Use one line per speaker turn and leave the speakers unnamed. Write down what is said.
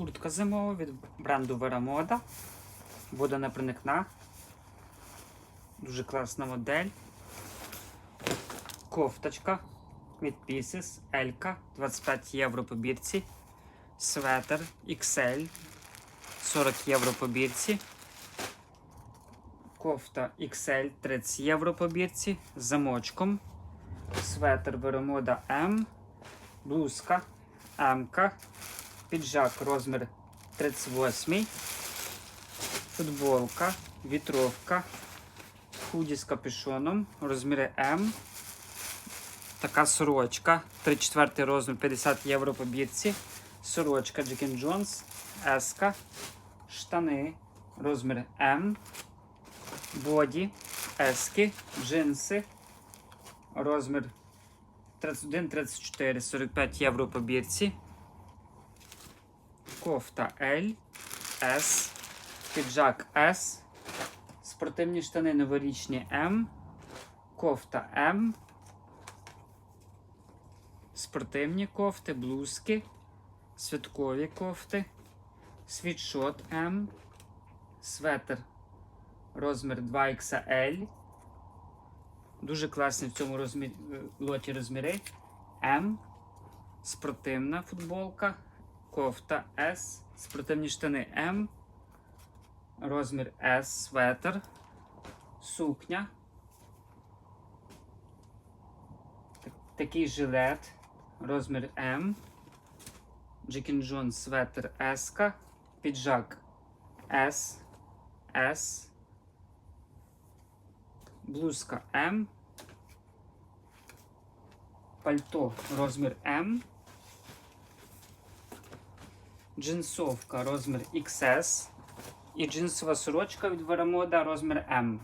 Куртка зимова від бренду Верамода. Водонепроникна. Дуже класна модель. Кофточка від Pieces, Елька, 25 євро по бірці. Светер XL, 40 євро по бірці. Кофта XL 30 євро по бірці з замочком. Светер Веромода М. Блузка М. Піджак розмір 38. Футболка, вітровка, худі з капюшоном, розміри М. Така сорочка. 34 розмір 50 євро по бірці. Сорочка Джекін Джонс, S. Штани, розмір М. Боді, ески, джинси, розмір 31-34, 45 євро по бірці. Кофта L, S, піджак S, спортивні штани новорічні M, кофта M, спортивні кофти, блузки, святкові кофти, світшот M, светр розмір 2XL. Дуже класні в цьому розмі... е, лоті розміри. М. Спортивна футболка. Кофта S. Спортивні штани М. Розмір S. Светр. Сукня. Такий жилет. Розмір М. Джекін Джон светр S. Піджак S. S. Блузка М. Пальто розмір М. Джинсовка розмір XS. І джинсова сорочка від Верамода розмір М.